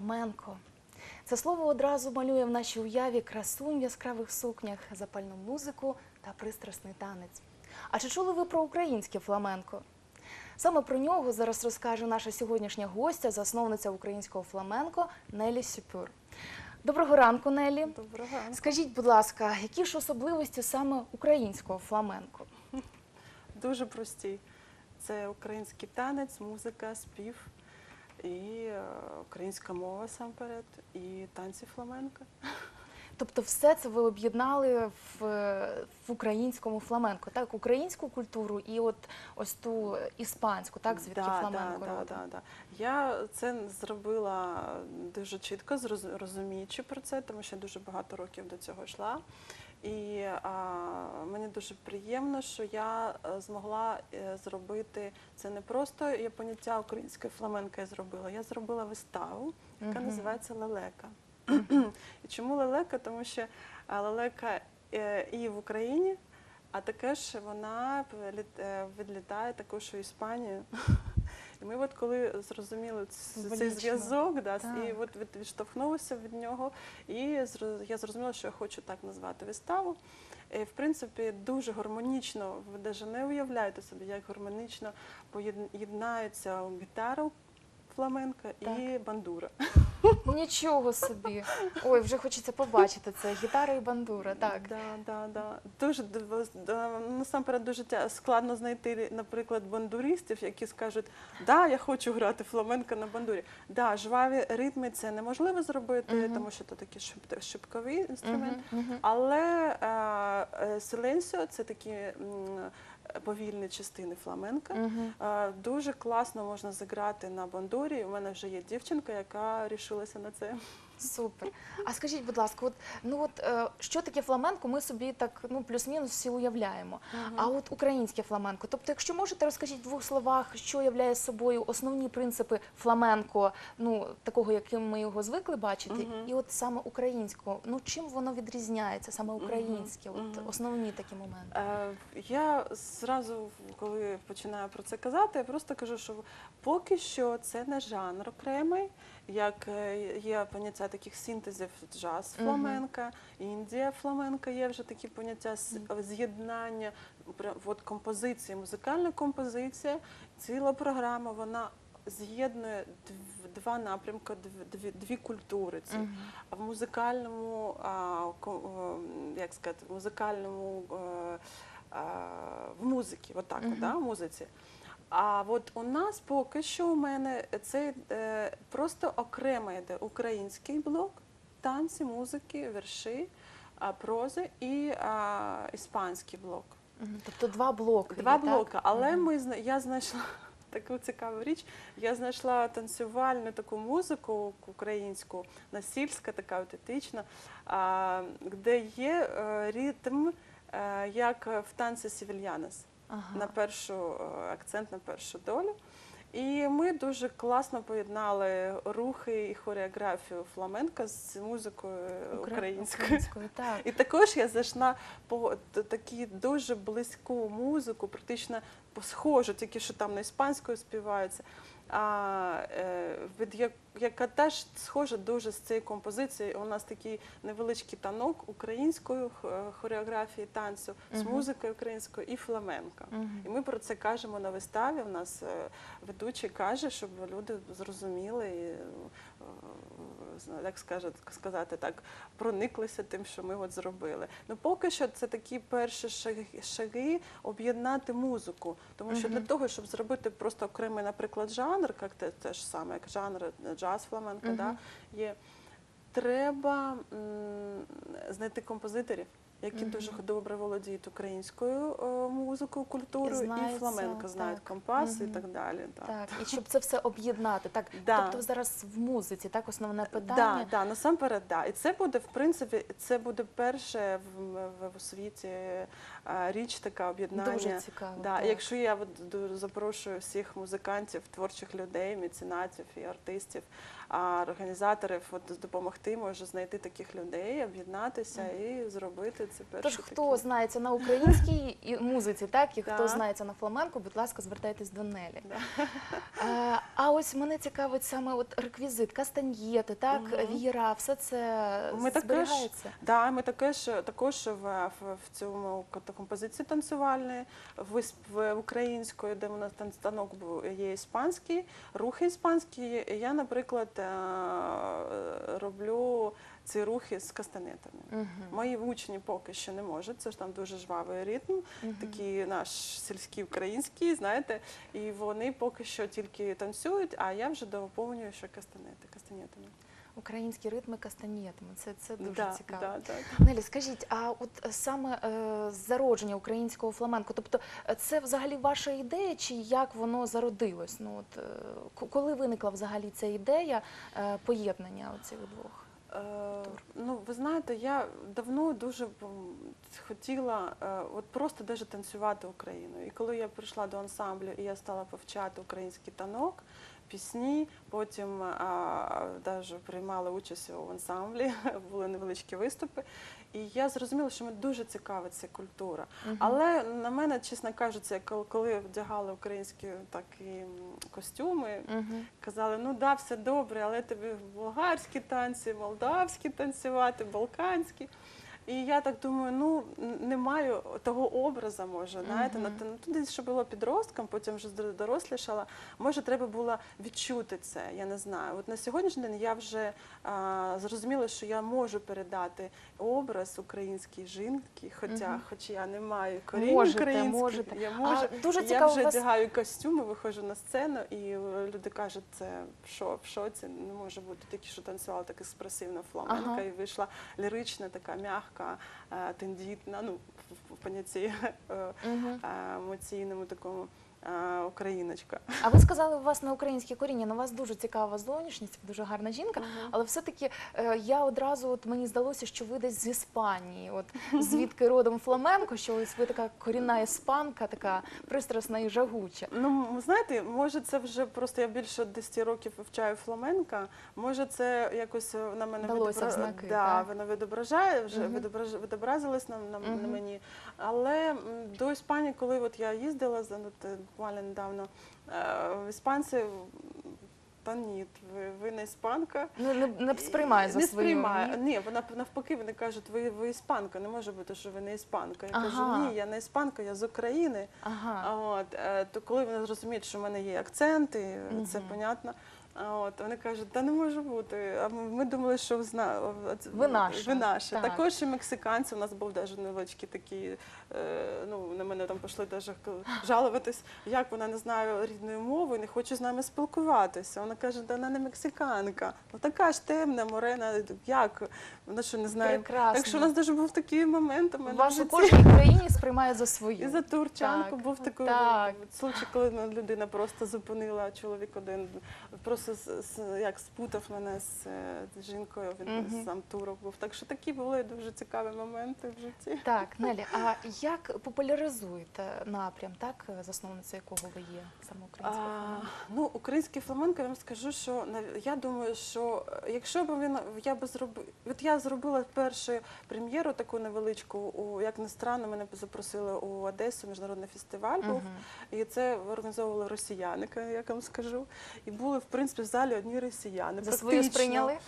Фламенко. Це слово одразу малює в нашій уяві красунь в яскравих сукнях, запальну музику та пристрасний танець. А чи чули ви про українське фламенко? Саме про нього зараз розкаже наша сьогоднішня гостя, засновниця українського фламенко Нелі Сюпюр. Доброго ранку, Нелі. Доброго ранку. Скажіть, будь ласка, які ж особливості саме українського фламенко? Дуже прості. Це український танець, музика, спів і е, українська мова самперед, і танці фламенко. Тобто, все це ви об'єднали в, в українському фламенко, так? Українську культуру і от ось ту іспанську, так, звідки Да, фламенко да, да, да. Я це зробила дуже чітко, розуміючи про це, тому що дуже багато років до цього йшла. І а, мені дуже приємно, що я е, змогла е, зробити це не просто є поняття української фламенка я зробила. Я зробила виставу, яка Мгм. називається Лелека. І чому лелека? Тому що лелека е, і в Україні, а також вона приліт- е, відлітає також у Іспанію. І ми, от коли зрозуміли цей зв'язок, да, і от від- відштовхнулися від нього, і я зрозуміла, що я хочу так назвати виставу. І, в принципі, дуже гармонічно, ви навіть не уявляєте собі, як гармонічно поєднаються гітара фламенка і бандура. Нічого собі. Ой, вже хочеться побачити це. Гітара і бандура, так. Да, да, да. Дуже да, насамперед дуже тя- складно знайти, наприклад, бандуристів, які скажуть, да, я хочу грати фламенко на бандурі. Да, жваві ритми це неможливо зробити, Мгм. тому що це такий шип- шипковий інструмент. Мгм, мгм. Але е, селенсіо це такі м, повільні частини фламенка. Е, Дуже класно можна зіграти на бандурі. У мене вже є дівчинка, яка рішилася на це. Супер. А скажіть, будь ласка, от ну от е, що таке фламенко, ми собі так ну плюс-мінус всі уявляємо. А от українське фламенко, тобто, якщо можете, розкажіть в двох словах, що являє собою основні принципи фламенко, ну такого, яким ми його звикли бачити, Мгм. і от саме українського, ну чим воно відрізняється, саме українське, от мгм. основні такі моменти. Е, Я зразу, коли починаю про це казати, я просто кажу, що поки що це не жанр окремий, як е, є поняття таких синтезів джаз фламенка, індія фламенка, є вже такі поняття з'єднання от композиції, музикальна композиція, ціла програма, вона з'єднує два напрямки, дві, дві культури. Ці. А в музикальному, а, як сказати, в музикальному е, а, в музиці, от да, в музиці. А от у нас поки що у мене це е, просто окремо йде український блок, танці, музики, вірші, а, прози і а, іспанський блок. Тобто два блоки. Два так? блоки, але ми я знайшла таку цікаву річ. Я знайшла танцювальну таку музику українську, насільська, така аутентична, а, де є е, ритм, е, як в танці Сівільянес Ага. на першу е, акцент на першу долю. І ми дуже класно поєднали рухи і хореографію фламенка з музикою українською. українською, так. І також я зайшла по такі дуже близьку музику, практично схожу, тільки що там на іспанською співається. А, е, від як, яка теж схожа дуже з цією композицією. У нас такий невеличкий танок української хореографії танцю з музикою українською і фламенко. Мгм. І ми про це кажемо на виставі. У нас е, ведучий каже, щоб люди зрозуміли і як скажуть, сказати так, прониклися тим, що ми от зробили. Ну поки що це такі перші шаги, шаги об'єднати музику. Тому що для того, щоб зробити просто окремий, наприклад, жанр, як те, те ж саме, як жанр джаз фламенко, да, є. Треба м, знайти композиторів, які дуже добре володіють українською е, музикою, культурою і, знаються, фламенко, знають так. компас Мгм. і так далі. Да. Так, і щоб це все об'єднати. Так, Да. тобто зараз в музиці, так, основне питання. да, насамперед, да. І це буде, в принципі, це буде перше в, в, в світі е, річ така об'єднання. Дуже цікаво. Да, так. якщо я от ду- запрошую всіх музикантів, творчих людей, меценатів і артистів, а організаторів от допомогти, може знайти таких людей, об'єднатися і зробити це перший Тож, хто такий. знається на українській і музиці, так і хто знається на фламенко, будь ласка, звертайтесь до Нелі. Да. Е, А ось мене цікавить саме от реквізит, кастаньєти, так, віра, все це Ми також- Да, ми також, також в, в, в цьому композиції танцювальної, в, в української, де у нас був, є іспанський, рухи іспанські. Я, наприклад, е, роблю ці рухи з кастанетами. Мгм. Мої учні поки що не можуть, це ж там дуже жвавий ритм, Мгм. такий наш сільський український, знаєте, і вони поки що тільки танцюють, а я вже доповнюю ще кастанети, кастанетами. Українські ритми кастанєтами. Це, це дуже да, цікаво. Да, да. Нелі, скажіть, а от саме е, зародження українського фламенко, тобто е, це взагалі ваша ідея, чи як воно зародилось? Ну от е, коли виникла взагалі ця ідея е, поєднання оцих двох? Е, ну, ви знаєте, я давно дуже хотіла е, от просто даже танцювати Україною. І коли я прийшла до ансамблю і я стала повчати український танок, пісні, потім а, даже приймала участь у ансамблі, були невеличкі виступи. І я зрозуміла, що мене дуже цікавиться культура. Але на мене, чесно кажучи, коли- вдягали українські такі костюми. Казали, ну да, все добре, але тобі болгарські танці, молдавські танцювати, балканські. І я так думаю, ну не маю того образу, може, знаєте, на те- ну, туди, що було підростком, потім вже дорослішала. Може, треба було відчути це. Я не знаю. От на сьогоднішній день я вже а, зрозуміла, що я можу передати образ української жінки, хоча, хоч я не маю корінь Можете, українських, можете. я А дуже я вже вас одягаю костюми, виходжу на сцену, і е, люди кажуть, це що, в шоці, не може бути. Тільки що танцювала так експресивна фламенка, Ага. і вийшла лірична, така м'яка, е, тендітна, ну, в, в понятті е, е, емоційному такому е, україночка. А ви сказали, у вас на українське коріння, на вас дуже цікава зовнішність, ви дуже гарна жінка. Але все-таки е, я одразу от мені здалося, що ви десь з Іспанії, от звідки родом фламенко, що ось ви така корінна іспанка, така пристрасна і жагуча. Ну, знаєте, може, це вже просто я більше 10 років вивчаю фламенка. Може, це якось е, на мене Далося відобра- знаки, да, так? воно відображає, вже Мгм. відображ... відобразилось на, на, на Мгм. мені. Але м, до Іспанії, коли от я їздила за е, буквально недавно, е, іспанці. Та ні, ви, ви не іспанка. Ну не, не сприймає за не свою. сприймає. ні? Вона навпаки, вони кажуть, ви, ви іспанка. Не може бути, що ви не іспанка. Я Ага. кажу, ні, я не іспанка, я з України. Ага. А От, е, то коли вони зрозуміють, що в мене є акценти, це понятно. А От, вони кажуть, та не може бути. А ми, ми думали, що зна... Ви наша. Ви наша. Так. Також і мексиканці. У нас був навіть невеличкий такий, е, ну, на мене там пішли даже жалуватись, як вона не знає рідної мови і не хоче з нами спілкуватися. Вона каже, вона не мексиканка. Ну така ж темна, морена, як? Вона що не знає. Прекрасно. Так що у нас навіть був такий момент у мене Вас у кожній країні сприймає за свою. І за турчанку Так, був такий так. случай, коли ну, людина просто зупинила чоловік один, просто як спутав мене з, е, жінкою. Він Мгм. сам турок був. Так що такі були дуже цікаві моменти в житті. Так, Нелі, а як популяризуєте напрям, так, засновницею якого ви є саме українського А, ну, український фламенко, я вам скажу, що я думаю, що е, якщо б він я би зробив, от я зробила першу прем'єру таку невеличку, у як не странно, мене запросили у Одесу, міжнародний фестиваль був. Мгм. І це організовували росіяни, як я вам скажу. І були, в принципі, в залі одні росіяни. За свою сприйняли?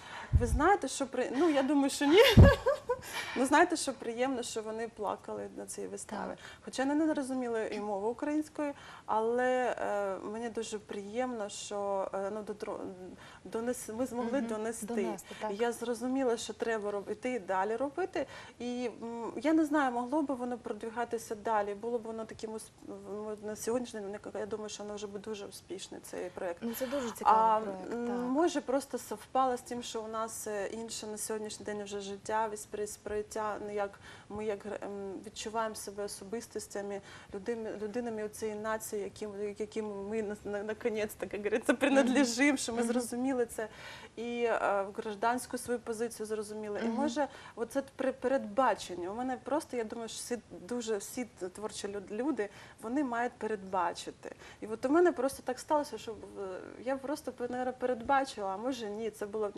Ви знаєте, що при... ну я думаю, що ні. ну знаєте, що приємно, що вони плакали на цій виставі. Так. Хоча вони не розуміли і мови української, але е, мені дуже приємно, що е, ну, дотро... донес... ми змогли Мгм. донести. Донести, так. Я зрозуміла, що треба робити і далі робити. І м, я не знаю, могло б воно продвигатися далі. Було б воно таким усп- ну, на сьогоднішній день. Я думаю, що воно вже буде дуже успішний цей проект. Ну це дуже А цікавий проект. м, Так. може просто совпало з тим, що у нас е, інше на сьогоднішній день вже життя, спри- сприйняття, ну, як ми як ем, відчуваємо себе особистостями, людинами, людинами цієї нації, яким, яким ми на- на- наконець-то, як говориться, принадлежимо, що ми зрозуміли це і е, гражданську свою позицію зрозуміли. І може, оце передбачення. У мене просто я думаю, що всі дуже всі творчі люди вони мають передбачити. І от у мене просто так сталося, що е, я просто наверно, передбачила, а може ні, це було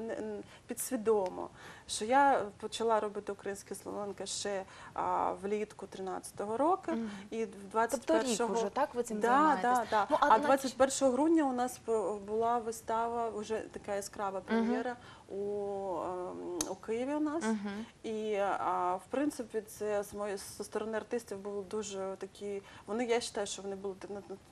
підсвідомо. Що я почала робити українське словенка ще а, влітку 13-го року, Мгм. і в Тобто рік 21-го уже, так, ви цим Да, займаєтесь? да, да. Ну, а а на- 21 грудня у нас по- була вистава, вже така яскрава прем'єра у, ем, у Києві у нас. Мгм. І а, в принципі, це з моєї зі сторони артистів було дуже такі. Вони я вважаю, що вони були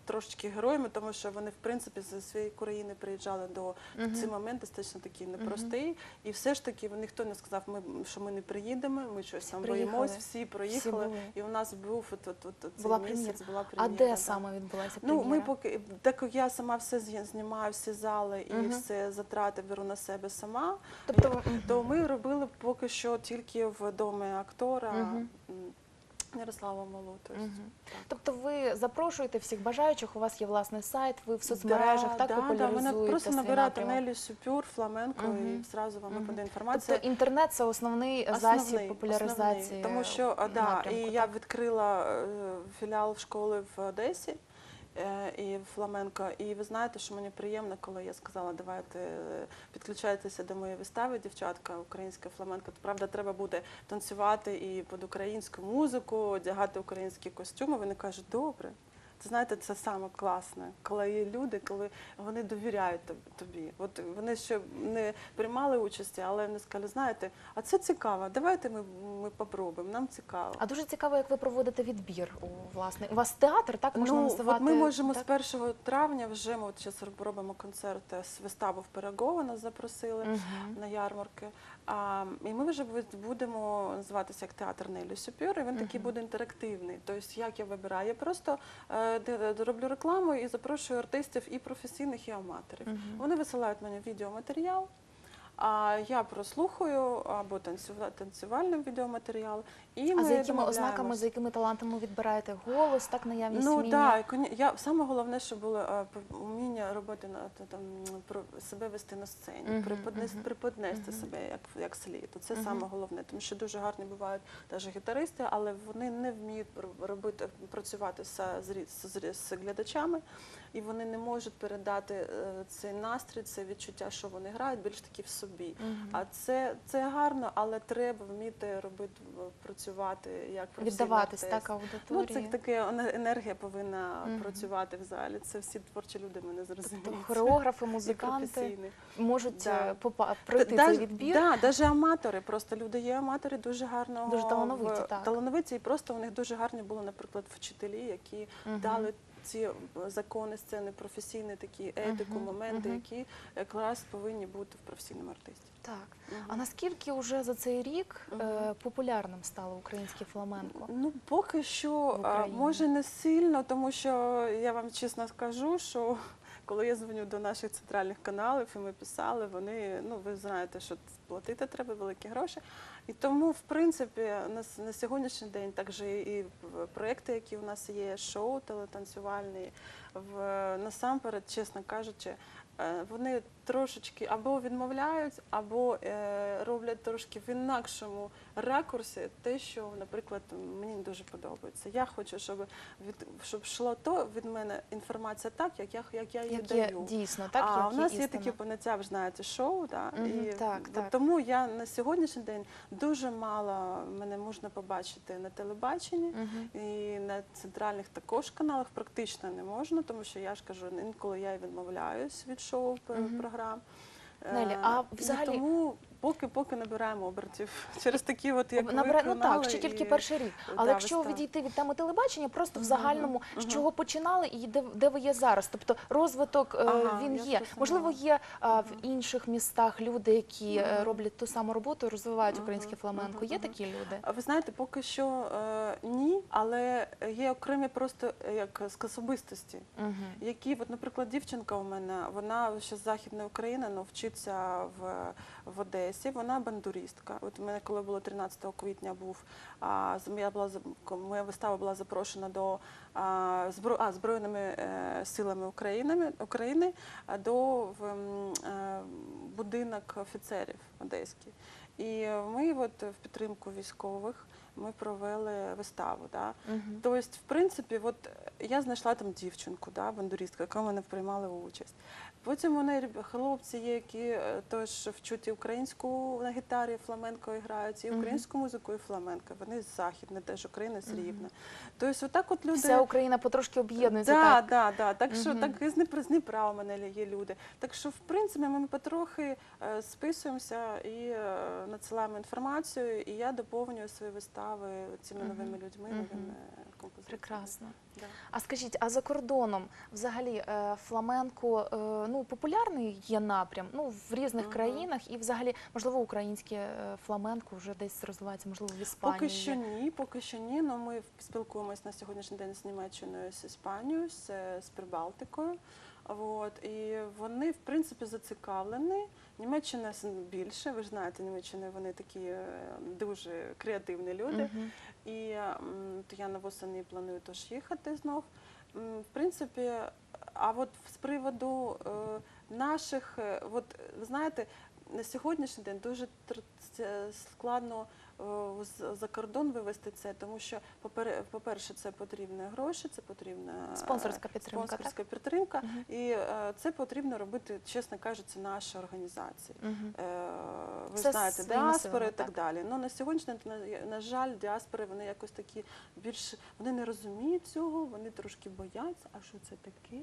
трошечки героями, тому що вони в принципі зі своєї країни приїжджали до Мгм. цей момент достатньо такий непростий. І все ж таки ніхто не сказав, ми що ми не приїдемо, ми щось там боїмось, всі проїхали. були. і у нас був от, от, от, от цей Була місяць, прем'єра. була А прем'єра. де да. саме відбулася Ну, ми поки так як я сама все знімаю, всі зали і Мгм. все затрати беру на себе сама. Тобто. То ми робили поки що тільки в домі актора Мгм. Ярослава Малу. Тобто, Мгм. Тобто ви запрошуєте всіх бажаючих, у вас є власний сайт, ви в соцмережах так популяризуєте мене просто свій набирати напрямок? Нелі Сюпюр, фламенко, Мгм. і зразу вам Мгм. випаде інформація. Тобто інтернет це основний Основний, засіб популяризації. основний. Тому що а, да, напрямку, і так? я відкрила е, філіал школи в Одесі. Е, І Фламенко, і ви знаєте, що мені приємно, коли я сказала, давайте е, підключайтеся до моєї вистави, дівчатка, українська фламенко. Правда, треба буде танцювати і під українську музику, одягати українські костюми. Вони кажуть, добре. Це знаєте, це саме класне, коли є люди, коли вони довіряють тобі. От вони ще не приймали участі, але вони сказали, знаєте, а це цікаво. Давайте ми, ми попробуємо. Нам цікаво. А дуже цікаво, як ви проводите відбір у власне. У вас театр, так можна ну, називати? от ми можемо так? з 1 травня вже ми от зараз робимо концерт з виставу в Пирогово, нас запросили Мгм. на ярмарки. А, і ми вже будемо називатися як театр Нелі Сюпюр, і він такий буде інтерактивний. Тобто, як я вибираю, я просто е, де- роблю рекламу і запрошую артистів і професійних, і аматорів. Вони висилають мені відеоматеріал. А я прослухаю або танцюва- танцювальний відеоматеріал. І А ми за якими домовляємось. ознаками, за якими талантами відбираєте голос, так наявність Ну вміння? так, я саме головне, що було е, п- уміння робити на та- там про себе вести на сцені, Мгм, приподнести, мгм. приподнести Мгм. себе як як слід. Це Мгм. саме головне, тому що дуже гарні бувають навіть гітаристи, але вони не вміють пр- робити працювати з, з, з- з глядачами, і вони не можуть передати е, цей настрій, це відчуття, що вони грають, більш таки в собі. А це, це гарно, але треба вміти робити працювати як Віддаватись так Ну, аудиторії. це таке енергія повинна Мгм. працювати в залі. Це всі творчі люди мене зрозуміють. Тобто хореографи, музиканти можуть Да. е, попа- пройти цей відбір. Да, навіть аматори. Просто люди є аматори дуже гарного Дуже талановиті, в- так. талановиті, і просто у них дуже гарні були, наприклад, вчителі, які Мгм. дали ці закони сцени, професійні такі етику, моменти, які якраз повинні бути в професійному артисті. Так. А наскільки вже за цей рік е, популярним стало українське фламенко? Ну, поки що, може, не сильно, тому що я вам чесно скажу, що коли я дзвоню до наших центральних каналів, і ми писали, вони, ну, ви знаєте, що платити треба великі гроші. І тому, в принципі, на, на сьогоднішній день також і проекти, які у нас є, шоу телетанцювальні, в, насамперед, чесно кажучи, е, вони трошечки або відмовляють, або е, роблять трошки в інакшому ракурсі те, що, наприклад, мені дуже подобається. Я хочу, щоб від щоб йшло то від мене інформація так, як я як я її Як є даю. дійсно, так а як у нас є такі поняття, ви знаєте, шоу, да? Мгм, і так, так. тому я на сьогоднішній день дуже мало мене можна побачити на телебаченні. Мгм. І на центральних також каналах практично не можна, тому що я ж кажу, інколи я й відмовляюсь від шоу пр- Мгм. Програм. Нелі, а а і взагалі- тому поки поки набираємо обертів через такі, от як ви Набере- ну так, ще тільки і- перший рік. Але да, якщо вистав. відійти від теми телебачення, просто в загальному, з чого починали і де, де ви є зараз. Тобто розвиток е, Ага, він є. Можливо, є а, в інших містах люди, які е, роблять ту саму роботу, і розвивають українське фламенко. Є такі люди? А Ви знаєте, поки що е, ні, але є окремі просто е, як з особистості. Які, от, наприклад, дівчинка у мене, вона ще з Західної України, але вчиться в, в Одесі. Вона бандуристка. От у мене, коли було 13 квітня, був а, я була моя вистава була запрошена до а, збро, а, збройними е, силами України, України до в, е, будинок офіцерів одеський. І ми от в підтримку військових ми провели виставу. Да? Мгм. Тобто, в принципі, от я знайшла там дівчинку, да, бандуристку, яка в мене приймала участь. Потім реб- хлопці є, які е, теж вчуть і українську на гітарі, фламенко грають, і українську музику, і фламенко. Вони з західне, теж Україна з. Рівне. Тобто, отак от люди. Вся Україна потрошки об'єднується. Да, так? да, да. Так що так і з Дніпра, у мене є люди. Так що, в принципі, ми потрохи е, списуємося і е, надсилаємо інформацію, і я доповнюю свої вистави цими новими людьми, новими композиціями. Прекрасно. Да. А скажіть, а за кордоном взагалі е, фламенко е, ну популярний є напрям? Ну в різних Мгм. країнах і взагалі можливо українське е, фламенко вже десь розвивається, можливо, в Іспанії. Поки що ні, поки що ні. але ми спілкуємось на сьогоднішній день з Німеччиною, з Іспанією, з, з Прибалтикою. От, і вони, в принципі, зацікавлені. Німеччина більше, ви ж знаєте, Німеччини вони такі е, дуже креативні люди. Мгм. І то я на восени планую теж їхати знов. В принципі, а от з приводу е, наших, е, от ви знаєте, на сьогоднішній день дуже складно за кордон вивести це, тому що, попер- по-перше, це потрібні гроші, це потрібна е, Спонсорська підтримка, спонсорська підтримка, Мгм. і е, це потрібно робити, чесно кажучи, наші організації. Е, Ви Все знаєте, діаспори і так, так. далі. Ну на сьогодні, на, на жаль, діаспори вони якось такі більш вони не розуміють цього, вони трошки бояться. А що це таке?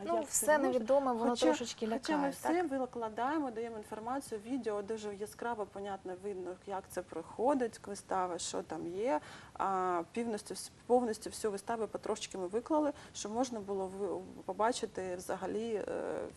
А Ну як це все можна? невідоме, воно Хоча- трошечки Хоча ми лякає. все викладаємо, даємо інформацію, відео дуже яскраво, понятно, видно, як це проходить, вистава, що там є. А повністю, всю виставу потрошки ми виклали, щоб можна було побачити взагалі е,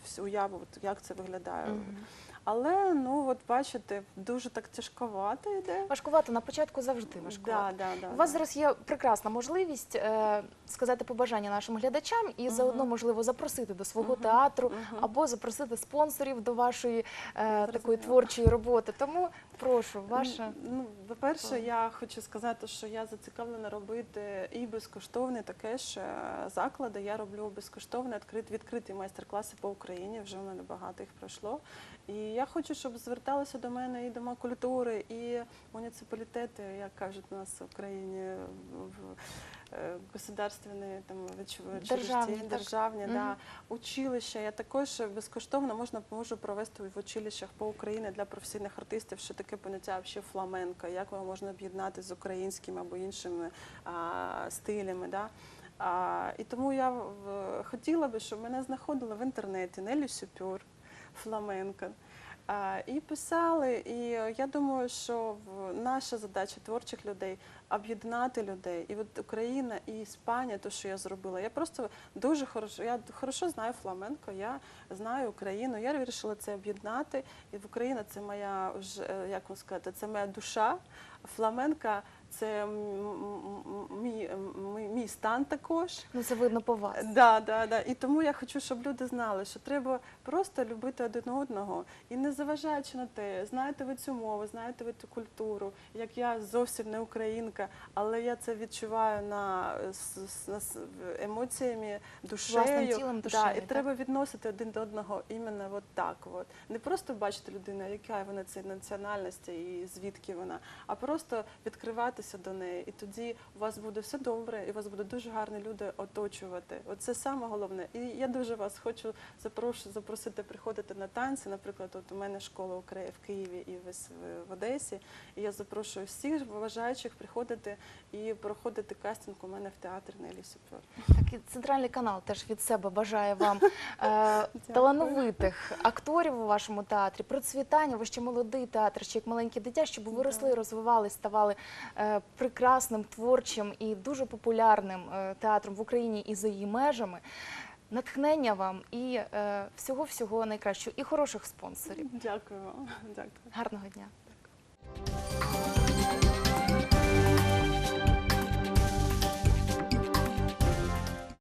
всю уяву, як це виглядає. Мгм. Але ну от бачите, дуже так тяжковато йде. Важкувато на початку завжди важкувато. Да, да, да, У вас да. зараз є прекрасна можливість е, сказати побажання нашим глядачам і Мгм. заодно, можливо, запросити до свого Мгм. театру Мгм. або запросити спонсорів до вашої е, такої творчої роботи. Тому прошу, ваша. Ну, по-перше, я хочу сказати, що я зацікавлена робити і безкоштовні таке ж е, заклади. Я роблю безкоштовні відкрит, відкриті майстер-класи по Україні. Вже в мене багато їх пройшло. І я хочу, щоб зверталися до мене і дома культури, і муніципалітети, як кажуть у нас в Україні, в е, государственні там Державні, так. державні, да, училища. Я також безкоштовно можна можу провести в училищах по Україні для професійних артистів, що таке поняття ще фламенко, як його можна об'єднати з українськими або іншими а, стилями. Да? А, і тому я в- хотіла би, щоб мене знаходили в інтернеті Нелі Сюпюр, фламенко. І писали, і е, я думаю, що наша задача творчих людей об'єднати людей. І от Україна і Іспанія, то що я зробила, я просто дуже хорошо, я хорошо знаю фламенко, я знаю Україну. Я вирішила це об'єднати. І Україна це моя е, як вам сказати, це моя душа. Фламенка це мій, мій, мій стан також. Ну це видно по вас. Да, да, да. І тому я хочу, щоб люди знали, що треба просто любити один одного і не заважаючи на те, знаєте ви цю мову, знаєте ви цю культуру. Як я зовсім не українка, але я це відчуваю на, на емоціями, душею. Власним тілом, да, і так? треба відносити один до одного іменно от так. От. Не просто бачити людину, яка вона цієї національності і звідки вона, а просто відкриватися до неї. І тоді у вас буде все добре, і вас будуть дуже гарні люди оточувати. Оце саме головне. І я дуже вас хочу запрошу, запросити приходити на танці. Наприклад, от у мене школа у Києві в Києві і в, Одесі. І я запрошую всіх бажаючих приходити і проходити кастинг у мене в театрі Нелі Супер. Так і центральний канал теж від себе бажає вам е, талановитих акторів у вашому театрі, процвітання. Ви ще молодий театр, ще як маленьке дитя, щоб ви росли, розвивались, ставали е, прекрасним, творчим і дуже популярним е, театром в Україні і за її межами. Натхнення вам і е, всього всього найкращого, і хороших спонсорів. Дякую вам. Дякую. Гарного дня. Дякую.